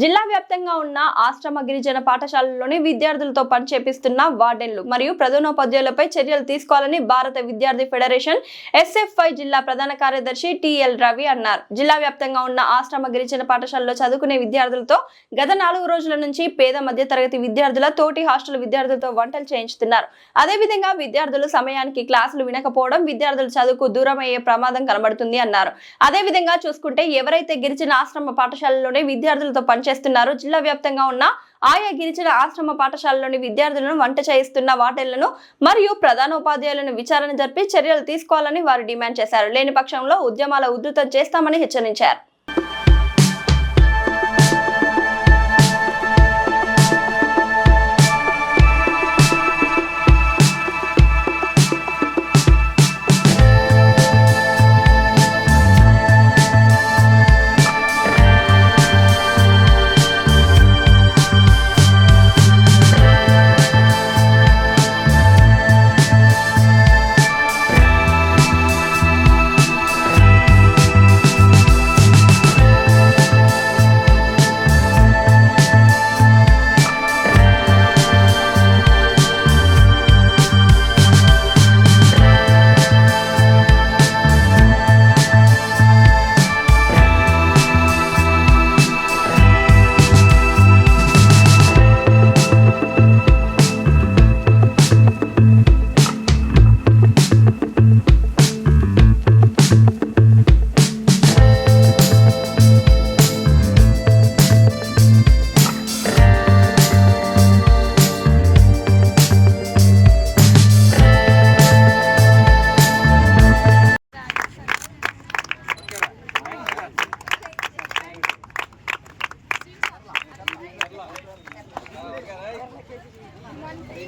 జిల్లా వ్యాప్తంగా ఉన్న ఆశ్రమ గిరిజన పాఠశాలలోని విద్యార్థులతో పనిచేపిస్తున్న వార్డెన్లు మరియు ప్రధానోపాధ్యాయులపై చర్యలు తీసుకోవాలని భారత విద్యార్థి ఫెడరేషన్ ఎస్ఎఫ్ఐ జిల్లా ప్రధాన కార్యదర్శి టిఎల్ రవి అన్నారు. జిల్లా వ్యాప్తంగా ఉన్న ఆశ్రమ గిరిజన పాఠశాలలో చదువుకునే విద్యార్థులతో గత నాలుగు రోజుల నుంచి పేద మధ్య తరగతి విద్యార్థుల తోటి హాస్టల్ విద్యార్థులతో వంటలు చేయించుతున్నారు. అదేవిధంగా విద్యార్థులు సమయానికి క్లాసులు వినకపోవడం విద్యార్థులు చదువుకు దూరం అయ్యే ప్రమాదం కనబడుతుంది అన్నారు. అదేవిధంగా చూసుకుంటే ఎవరైతే గిరిజన ఆశ్రమ పాఠశాలలోనే విద్యార్థులతో చేస్తున్నారు. జిల్లా వ్యాప్తంగా ఉన్న ఆయా గిరిజన ఆశ్రమ పాఠశాలలోని విద్యార్థులను వంట చేయిస్తున్న వాటెళ్ళను మరియు ప్రధానోపాధ్యాయులను విచారణ జరిపి చర్యలు తీసుకోవాలని వారు డిమాండ్ చేశారు. లేని పక్షంలో ఉద్యమాల ఉధృతం చేస్తామని హెచ్చరించారు.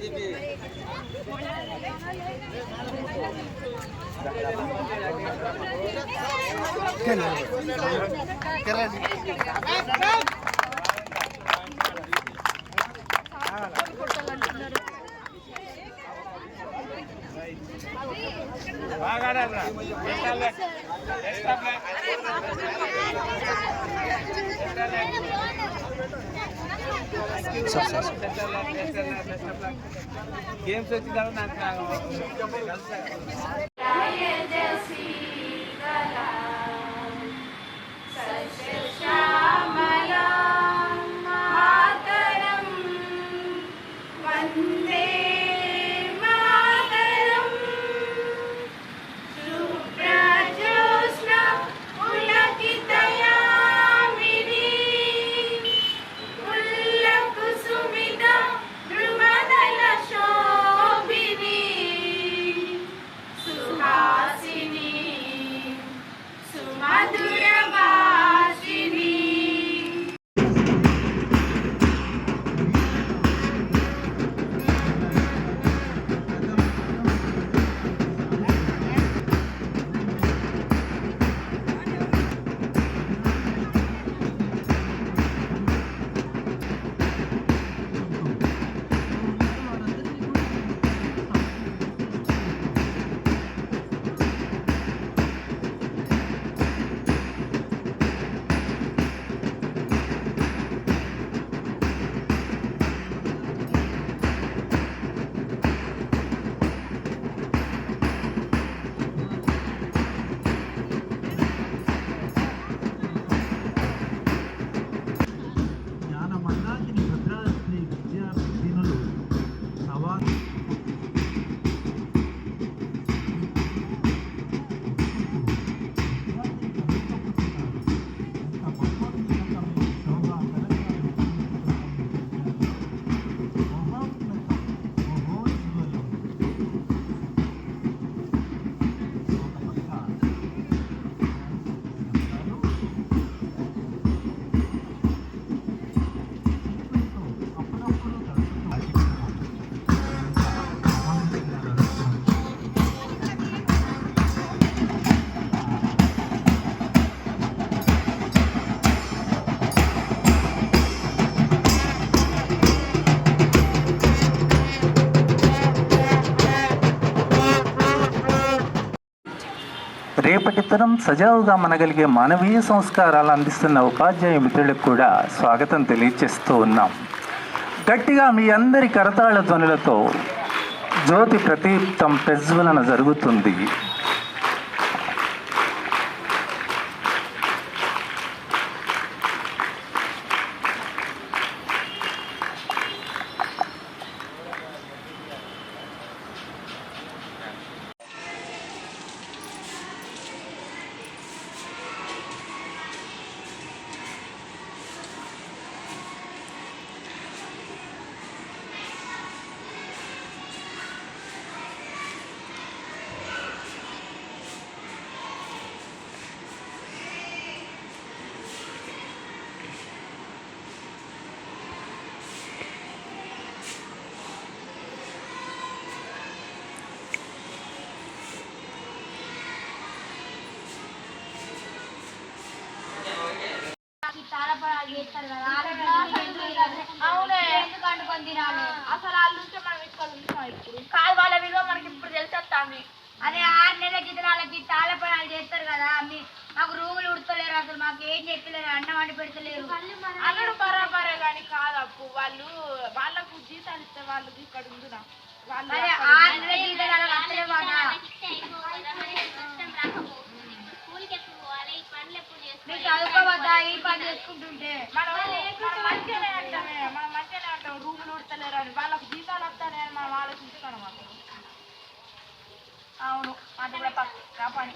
¡Qué gracias! గేమ్స్ వచ్చిన నాకు రేపటి తరం సజావుగా మనగలిగే మానవీయ సంస్కారాలు అందిస్తున్న ఉపాధ్యాయ మిత్రులకు కూడా స్వాగతం తెలియజేస్తూ ఉన్నాం. గట్టిగా మీ అందరి కరతాళ ధ్వనులతో జ్యోతి ప్రతీప్తం ప్రజ్వలన జరుగుతుంది. అవునే. ఎందుకు అంటుకొని తినాలి అసలు వాళ్ళు ఉంటే మనం ఇప్పుడు. కాదు వాళ్ళ విలువ మనకి ఇప్పుడు తెలిసేస్తాంది అదే ఆరు నెలల జీతనాలకి తాళపడాలు చేస్తారు కదా మీ మాకు రూములు ఉడతలేరు అసలు మాకు ఏం చెప్పలేరు అన్నం వండి పెడతలేరు. అల్లుడు బరాబరే కానీ కాదు అప్పు. వాళ్ళు వాళ్ళకు జీతాలు ఇస్తే వాళ్ళు ఇక్కడ ఉందిరా వాళ్ళు అక్కడ ఆరు నెలల వస్తలేమాట మీరు చదువుకోవద్దా? ఈ పని చేసుకుంటుంటే. మనం మనం మంచిగానే అంటామే మనం మంచిగానే అంటాం రూములు ఉడతలేరు అని వాళ్ళకు జీతాలు వస్తానే అని మనం ఆలోచించుకోవడం అసలు. అవును. అది కూడా పక్క పని.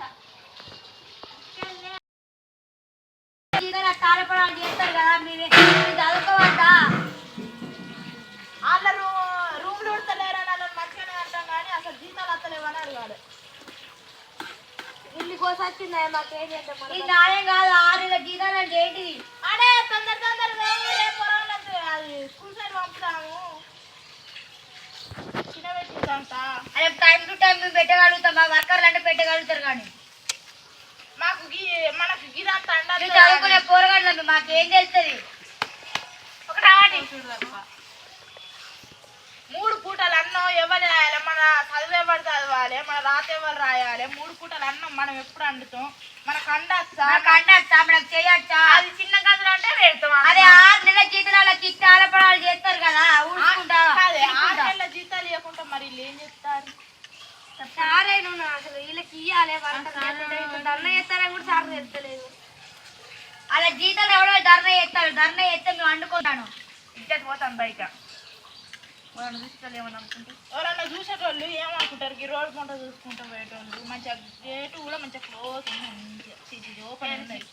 కోసొచ్చిందా మాకేం చేద్దాం ఇది న్యాయం కాదు ఆరు జీతాలు అంటే ఏంటిది? అడే తొందర తొందర అది సైడ్ పంపుతాము. చిన్నబెట్టిందంట అదే టైం టు టైం మేము పెట్టగలుగుతాం మా వర్కర్లు అంటే పెట్టగలుగుతారు కానీ. మాకు మనకు గిరంత మీరు చదువుకునే పోరగాళ్ళు మాకేం తెలుస్తుంది? ఒక రావండి మూడు పూటలు అన్నం ఎవరు రాయాలి? మన చదువు ఎవరు చదవాలి? మన రాత ఎవరు రాయాలి? మూడు పూటలు అన్నం మనం ఎప్పుడు వండుతాం? మనకు అండొచ్చా మాకు అండొచ్చా మనకు చేయొచ్చా? అది చిన్న గదులు అంటే పెడతాం అదే ఆరు నెలల జీతాలకి తాళపడాలు చేస్తారు కదా ఊడుకుంటా అదే ఆరు నెలల జీతాలు ఇవ్వకుండా మరి వీళ్ళు ఏం చెప్తారు సారే నువ్వు అసలు వీళ్ళకి ఇయ్యాలి ధర్నా చేస్తారని కూడా సార్ తెలుస్తలేదు అలా జీతాలు ఎవడో ధర్నా చేస్తారు ధర్నా చేస్తే మేము వండుకుంటాను. ఇద్దరు పోతాం బయట. ఎవరన్నా చూసేటోళ్ళు ఏమని అనుకుంటే ఎవరన్నా చూసేటోళ్ళు ఏమనుకుంటారు? ఈ రోడ్ పంట చూసుకుంటూ పోయేటోళ్ళు. మంచిగా గేటు కూడా మంచిగా క్లోజ్ మంచిగా. ఓపెన్ ఉన్నాయి.